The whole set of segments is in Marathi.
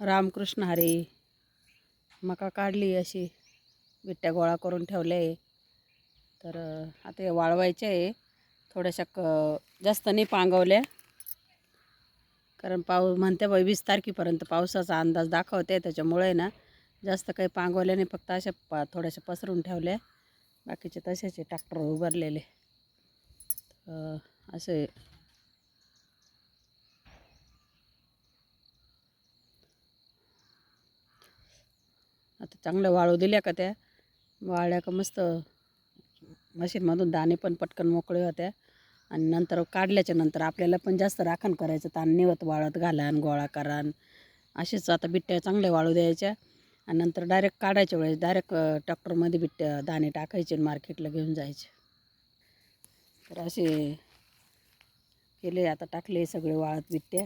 रामकृष्ण हरी. मका काढली अशी. बिट्ट्या गोळा करून ठेवल्या आहे तर आता हे वाळवायचे आहे. थोड्याशा क जास्त नाही पांगवल्या. कारण पाऊ म्हणते बाई वीस तारखेपर्यंत पावसाचा अंदाज दाखवते. त्याच्यामुळे ना जास्त काही पांगवल्या नाही. फक्त अशा पा थोड्याशा पसरून ठेवल्या. बाकीचे तसेच ट्रॅक्टर उभारलेले. असे आता चांगलं वाळू दिल्या का त्या? वाळल्या का मस्त. मशीनमधून दाणे पण पटकन मोकळे होत्या. आणि नंतर काढल्याच्या नंतर आपल्याला पण जास्त राखण करायचं ताण निवत वाळत घालान गोळा करान. असेच आता बिट्ट्या चांगल्या वाळू द्यायच्या. आणि नंतर डायरेक्ट काढायच्या वेळेस डायरेक्ट ट्रॅक्टरमध्ये बिट्ट्या दाणे टाकायचे आणि मार्केटला घेऊन जायचे. तर असे केले आता टाकले सगळे वाळत बिट्ट्या.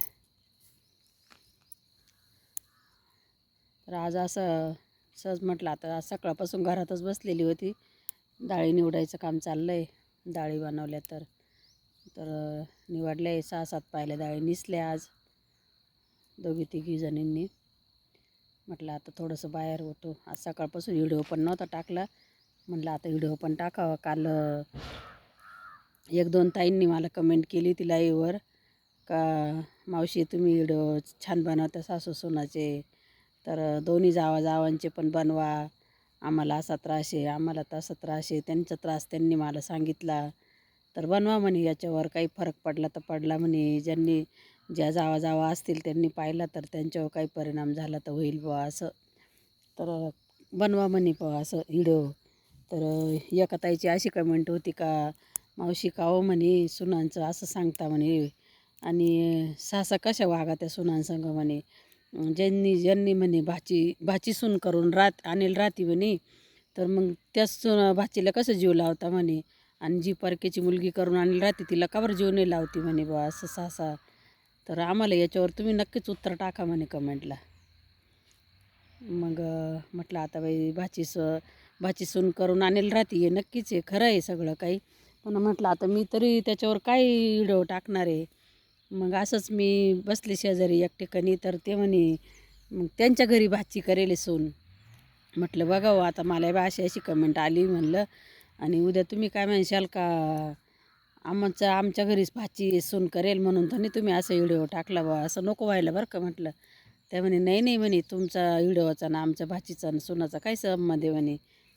तर आज असं सहज म्हटलं आता आज सकाळपासून घरातच बसलेली होती. डाळी निवडायचं काम चाललं आहे डाळी बनवल्या तर तर निवडलं निवडल्या. आहे सहा सात पाहिल्या डाळी निसल्या आज. दोघी तिघी जणींनी. म्हटलं आता थोडंसं बाहेर होतो. आज सकाळपासून व्हिडिओ पण नव्हता टाकला. म्हटलं आता व्हिडिओ पण टाकावा. काल एक दोन ताईंनी मला कमेंट केली ती लाईव्हवर का मावशी तुम्ही व्हिडिओ छान बनवता सासू सुनाचे तर दोन्ही जावा जावांचे पण बनवा. आम्हाला असा त्रास आहे आम्हाला तसा त्रास आहे त्यांचा त्रास त्यांनी मला सांगितला. तर बनवा म्हणे याच्यावर काही फरक पडला तर पडला म्हणे. ज्यांनी ज्या जावा जावा असतील त्यांनी पाहिला तर त्यांच्यावर काही परिणाम झाला तर होईल बुवा असं. तर बनवा म्हणे बुवा असं व्हिडिओ. तर एका ताईची अशी कमेंट होती का मावशी का हो म्हणे सुनांचं असं सांगता म्हणे. आणि सासा कशा वागा त्या सुनांसंग म्हणे. ज्यांनी ज्यांनी म्हणे भाची भाची सून करून रात आणेल राहती म्हणे तर मग त्याच सून भाचीला कसं जीव लावता म्हणे? आणि जी परकेची मुलगी करून आणली राहते तिला कावर जीव नाही लावती म्हणे बा असं सासा. तर आम्हाला याच्यावर तुम्ही नक्कीच उत्तर टाका म्हणे कमेंटला. मग म्हटलं आता बाई भाची स भाची सून करून आणेल राहते हे नक्कीच आहे खरं आहे सगळं काही. पण म्हटलं आता मी तरी त्याच्यावर काय व्हिडिओ टाकणार आहे? मग असंच मी बसले शेजारी एक ठिकाणी तर ते म्हणे मग त्यांच्या घरी भाची करेल सून. म्हटलं बघावं हो, आता मला बा अशी अशी कमेंट आली म्हणलं आणि उद्या तुम्ही काय म्हणशाल का आमचं आमच्या घरीच भाची सून करेल म्हणून तर नाही तुम्ही असं व्हिडिओ टाकला बा असं नको व्हायला बरं का म्हटलं. त्या म्हणे नाही नाही म्हणे तुमचा व्हिडिओचा ना आमच्या भाचीचा ना सुनाचा काय संबंध आहे म्हणे.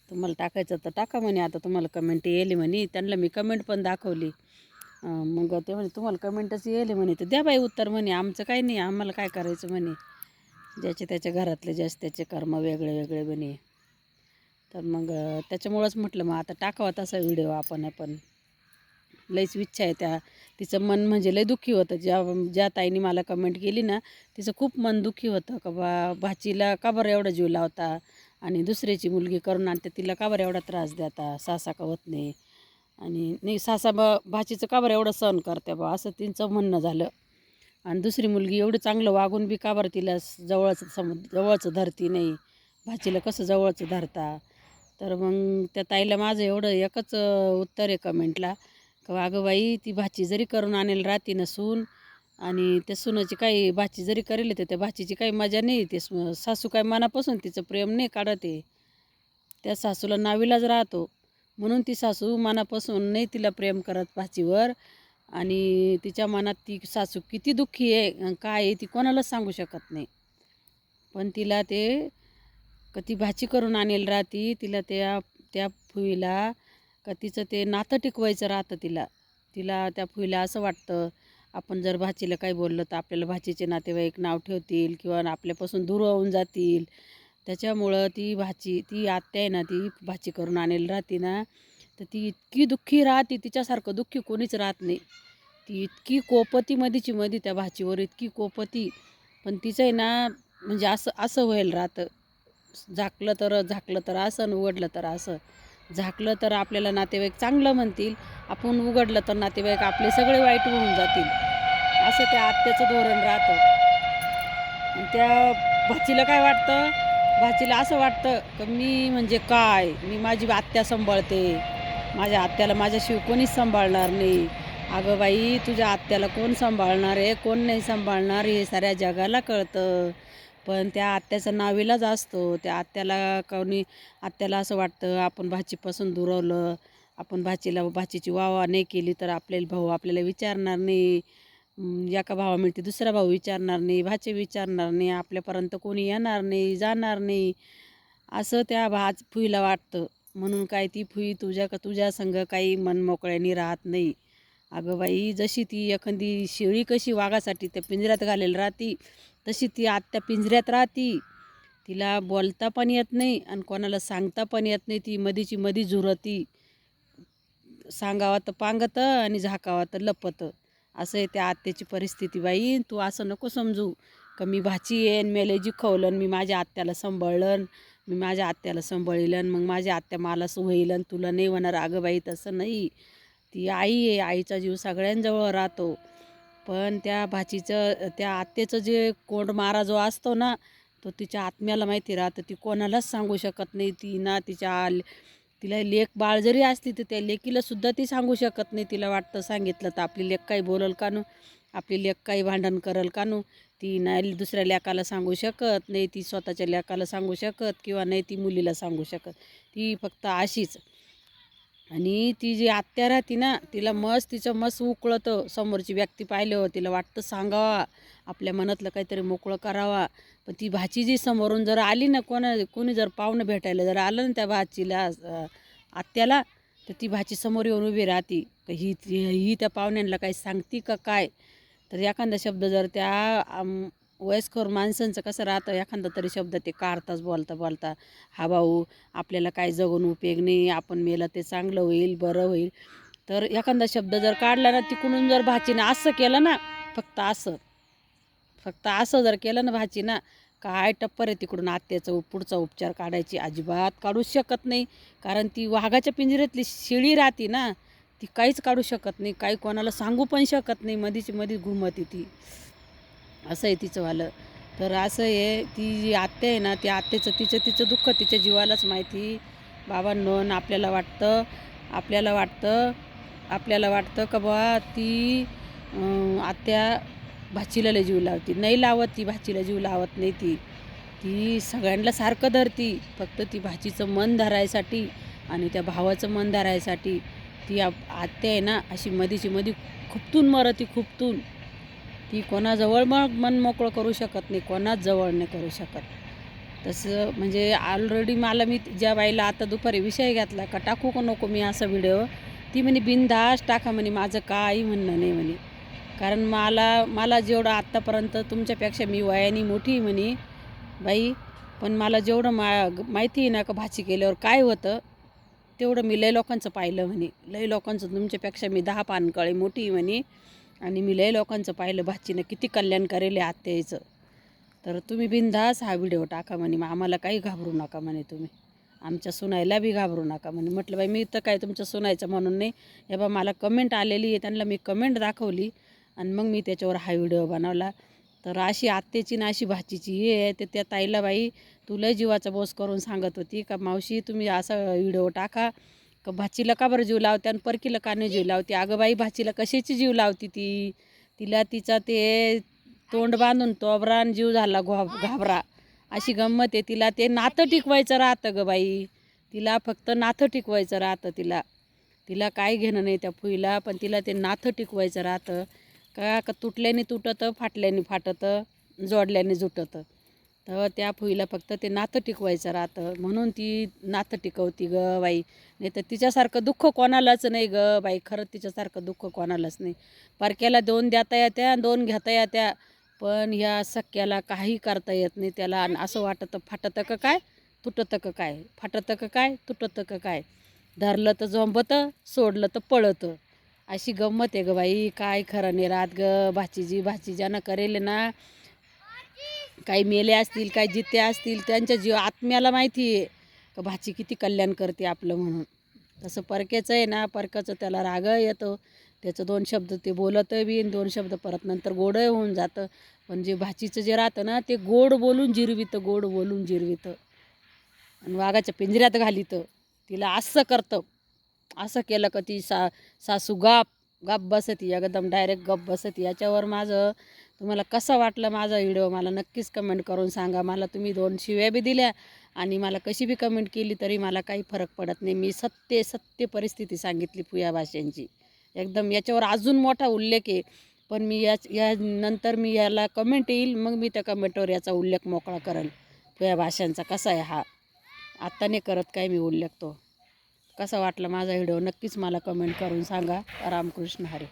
तुम्हाला टाकायचं तर टाका म्हणे आता तुम्हाला कमेंट येईल म्हणे. त्यांना मी कमेंट पण दाखवली. मग ते म्हणे तुम्हाला कमेंटच येईल म्हणे. तर द्या बाई उत्तर म्हणे आमचं काही नाही आम्हाला काय करायचं म्हणे. ज्याचे त्याच्या घरातले ज्याचे त्याचे कर्म वेगळे वेगळे म्हणे. तर मग त्याच्यामुळंच म्हटलं मग आता टाकावा तसा व्हिडिओ आपण आपण. लईच इच्छा आहे त्या तिचं मन म्हणजे लई दुःखी होतं. ज्या ज्या ताईने मला कमेंट केली ना तिचं खूप मन दुःखी होतं. का बा भाचीला का बरं एवढा जीव लावता? आणि दुसऱ्याची मुलगी करून आणते तिला का बरं एवढा त्रास देता? सासा का होत नाही? आणि नाही सासा बा भाचीचं का बरं एवढं सहन करते बा? असं तिचं म्हणणं झालं. आणि दुसरी मुलगी एवढं चांगलं वागून बी का बरं तिला जवळचं सम जवळचं धरती नाही. भाचीला कसं जवळचं धरता? तर मग त्या ताईला माझं एवढं एकच उत्तर आहे कमेंटला. का अगं बाई ती भाची जरी करून आणेल राहती नसून आणि त्या सुनाची काही भाची जरी करेल तर त्या भाचीची काही मजा नाही. ते सासू काय मनापासून तिचं प्रेम नाही काढत आहे. त्या सासूला नावीलाच राहतो. म्हणून ती सासू मनापासून नाही तिला प्रेम करत भाचीवर आणि तिच्या मनात ती सासू किती दुःखी आहे काय आहे ती कोणालाच सांगू शकत नाही. पण तिला ते का ती भाची करून आणेल राहती तिला त्या त्या फुईला का तिचं ते नातं टिकवायचं राहतं तिला. तिला त्या फुईला असं वाटतं आपण जर भाचीला काही बोललं तर आपल्याला भाचीचे नातेवाईक नाव ठेवतील किंवा आपल्यापासून दूर होऊन जातील. त्याच्यामुळं ती भाची ती आत्या आहे ना ती भाची करून आणलेली राहते ना तर ती इतकी दुःखी राहते तिच्यासारखं दुःखी कोणीच राहत नाही. ती इतकी कोपती मधीची मधी त्या भाचीवर इतकी कोपती. पण तिचं आहे ना म्हणजे असं असं व्हायला राहतं. झाकलं तर झाकलं तर असं आणि उघडलं तर असं. झाकलं तर आपल्याला नातेवाईक चांगलं म्हणतील आपण उघडलं तर नातेवाईक आपले सगळे वाईट होऊन जातील. असं त्या आत्याचं धोरण राहतं. त्या भाचीला काय वाटतं? भाचीला असं वाटतं की मी म्हणजे काय? मी माझी आत्या सांभाळते. माझ्या आत्याला माझ्याशिवाय कोणीच सांभाळणार नाही. अगं बाई तुझ्या आत्याला कोण सांभाळणार आहे? कोण नाही सांभाळणार हे साऱ्या जगाला कळतं. पण त्या आत्याचं नावीलाच असतो. त्या आत्याला कोणी आत्याला असं वाटतं आपण भाचीपासून दुरवलं आपण भाचीला भाचीची वावा नाही केली तर आपल्याला भाऊ आपल्याला विचारणार नाही. एका भावा मिळते दुसरा भाऊ विचारणार नाही भाचे विचारणार नाही आपल्यापर्यंत कोणी येणार नाही जाणार नाही. असं त्या भाच फुईला वाटतं. म्हणून काय ती फुई तुझ्या का तुझ्या संग काही मनमोकळ्याने राहत नाही. अगं बाई जशी ती एखादी शेळी कशी वाघासाठी त्या पिंजऱ्यात घालेल राहती तशी ती आत्या पिंजऱ्यात राहती. तिला बोलता पण येत नाही आणि कोणाला सांगता पण येत नाही. ती मधीची मधी झुरती. सांगावा तर पांगतं आणि झाकावा तर लपतं. असं आहे त्या आत्याची परिस्थिती बाई तू असं नको समजू. का मी भाची येईन मेले जिखवलं खवलन मी माझ्या आत्याला सांभाळलं मी माझ्या आत्याला सांभाळीलन मग माझ्या आत्या मला होईलन तुला नाही होणार अगं बाई तसं नाही. ती आई आहे आईचा जीव सगळ्यांजवळ राहतो. पण त्या भाचीचं त्या आत्याचं जे कोंड मारा जो असतो ना तो तिच्या आत्म्याला माहिती राहतं. ती कोणालाच सांगू शकत नाही. ती ना तिच्या आल तिला लेख बाळ जरी असली तर त्या लेकीला सुद्धा ती सांगू शकत नाही. तिला वाटतं सांगितलं तर आपली लेख काही बोलल का नु आपली लेख काही भांडण करल का नु ती नाही दुसऱ्या लेकाला सांगू शकत नाही. ती स्वतःच्या लेकाला सांगू शकत किंवा नाही ती मुलीला सांगू शकत. ती फक्त अशीच. आणि ती जी आत्या राहते ना तिला मस्त तिचं मस्त उकळतं. समोरची व्यक्ती पाहिल्यावर तिला वाटतं सांगावा. आपल्या मनातलं काहीतरी मोकळं करावा. पण ती भाची जी समोरून जर आली ना कोणा कोणी जर पाहुणं भेटायला जर आलं ना त्या भाचीला आत्याला तर ती भाची समोर येऊन उभी राहती. ही ही त्या पाहुण्यांना काही सांगती का काय? तर एखादा शब्द जर त्या वयस्कर माणसांचं कसं राहतं एखादा तरी शब्द ते काढताच बोलता बोलता हा भाऊ आपल्याला काय जगून उपयोग नाही आपण मेलं ते चांगलं होईल बरं होईल. तर एखादा शब्द जर काढला ना तिकडून जर भाचीनं असं केलं ना फक्त असं. फक्त असं जर केलं ना भाची ना काय टप्पर आहे तिकडून आत्याचा पुढचा उपचार काढायची अजिबात काढूच शकत नाही. कारण ती वाघाच्या पिंजऱ्यातली शिळी राहते ना ती काहीच काढू शकत नाही. काही कोणाला सांगू पण शकत नाही. मधीची मधीच घुमती ती. असं आहे तिचं वालं. तर असं आहे ती जी आत्या आहे ना ती आत्याचं तिचं तिचं दुःख तिच्या जीवालाच माहिती. बाबांनो न आपल्याला वाटतं आपल्याला वाटतं आपल्याला वाटतं का बा ती आत्या भाचीला लय जीव लावती. नाही लावत ती भाचीला जीव लावत नाही ती. ती सगळ्यांना सारखं धरती. फक्त ती भाचीचं मन धरायसाठी आणि त्या भावाचं मन धरायसाठी ती आप- आत्या आहे ना अशी मधीची मधी खुपतून मरती खुपतून. ती कोणाजवळ मग मन मोकळं करू शकत नाही कोणाच जवळ नाही करू शकत. तसं म्हणजे ऑलरेडी मला मी ज्या बाईला आता दुपारी विषय घातला का टाकू का नको मी असा व्हिडिओ ती म्हणे बिनधास्त टाका म्हणे माझं काही म्हणणं नाही म्हणे. कारण मला मला जेवढं आत्तापर्यंत तुमच्यापेक्षा मी वयाने मोठी म्हणे बाई पण मला जेवढं मा माहिती आहे ना का भाची केल्यावर काय होतं तेवढं मी लय लोकांचं पाहिलं म्हणे. लय लोकांचं तुमच्यापेक्षा मी दहा पानकळे मोठी म्हणे आणि मी लय लोकांचं पाहिलं भाचीनं किती कल्याण करेल आहे आत्याचं. तर तुम्ही बिनधास हा व्हिडिओ टाका म्हणे मग आम्हाला काही घाबरू नका म्हणे तुम्ही. आमच्या सुनायला बी घाबरू नका म्हणे. म्हटलं बाई मी तर काय तुमच्या सुनायचं म्हणून नाही. हे बा मला कमेंट आलेली आहे त्यांना मी कमेंट दाखवली. आणि मग मी त्याच्यावर हा व्हिडिओ बनवला. तर अशी आत्तेची ना अशी भाचीची हे आहे. ते त्या ताईला बाई तुला जीवाचा बोस करून सांगत होती का मावशी तुम्ही असा व्हिडिओ टाका. का भाचीला का बरं जीव लावते आणि परकीला का नाही जीव लावते? अगं बाई भाचीला कशाची जीव लावती ती? तिला तिचा ते तोंड बांधून तोबरान जीव झाला घो घाबरा. अशी गंमत आहे. तिला ते नातं टिकवायचं राहतं ग बाई. तिला फक्त नातं टिकवायचं राहतं तिला. तिला काय घेणं नाही त्या फुईला पण तिला ते नातं टिकवायचं राहतं. का का तुटल्याने तुटतं फाटल्याने फाटतं जोडल्याने जुटतं तर त्या फुईला फक्त ते नातं टिकवायचं राहतं. म्हणून ती नातं टिकवती ग बाई. नाही तर तिच्यासारखं दुःख कोणालाच नाही ग बाई. खरंच तिच्यासारखं दुःख कोणालाच नाही. परक्याला दोन देता येत्या दोन घेता येत्या. पण ह्या सख्याला काही करता येत नाही. त्याला आणि असं वाटतं फाटतं का काय? तुटतं का काय? फाटतं का काय? तुटतं का काय? धरलं तर झोंबतं सोडलं तर पळतं. अशी गंमत आहे ग बाई. काय खरं नाही राहत ग. भाचीजी भाचीजानं करेल ना. काही मेले असतील काही जिते असतील त्यांच्या जीव आत्म्याला माहिती आहे का भाची किती कल्याण करते आपलं म्हणून. तसं परक्याचं आहे ना परक्याचं त्याला राग येतो. त्याचं दोन शब्द ते बोलतं बी आणि दोन शब्द परत नंतर गोडही होऊन जातं. पण जे भाचीचं जे राहतं ना ते गोड बोलून जिरवितं गोड बोलून जिरवितं. आणि वाघाच्या पिंजऱ्यात घालितं. तिला असं करतं. असं केलं का ती सा सासू गाप गाप बसती एकदम डायरेक्ट गप बसती. याच्यावर माझं तुम्हाला कसं वाटलं माझा व्हिडिओ मला नक्कीच कमेंट करून सांगा. मला तुम्ही दोन शिव्या बी दिल्या आणि मला कशी बी कमेंट केली तरी मला काही फरक पडत नाही. मी सत्य सत्य परिस्थिती सांगितली पुया भाषांची. एकदम याच्यावर अजून मोठा उल्लेख आहे. पण मी याच या नंतर मी याला कमेंट येईल मग मी त्या कमेंटवर याचा उल्लेख मोकळा करेल. पुया भाषांचा कसा आहे हा? आत्ता नाही करत काय मी उल्लेख तो. कसा वाटला माझा व्हिडिओ नक्कीच मला कमेंट करून सांगा. रामकृष्ण हरी.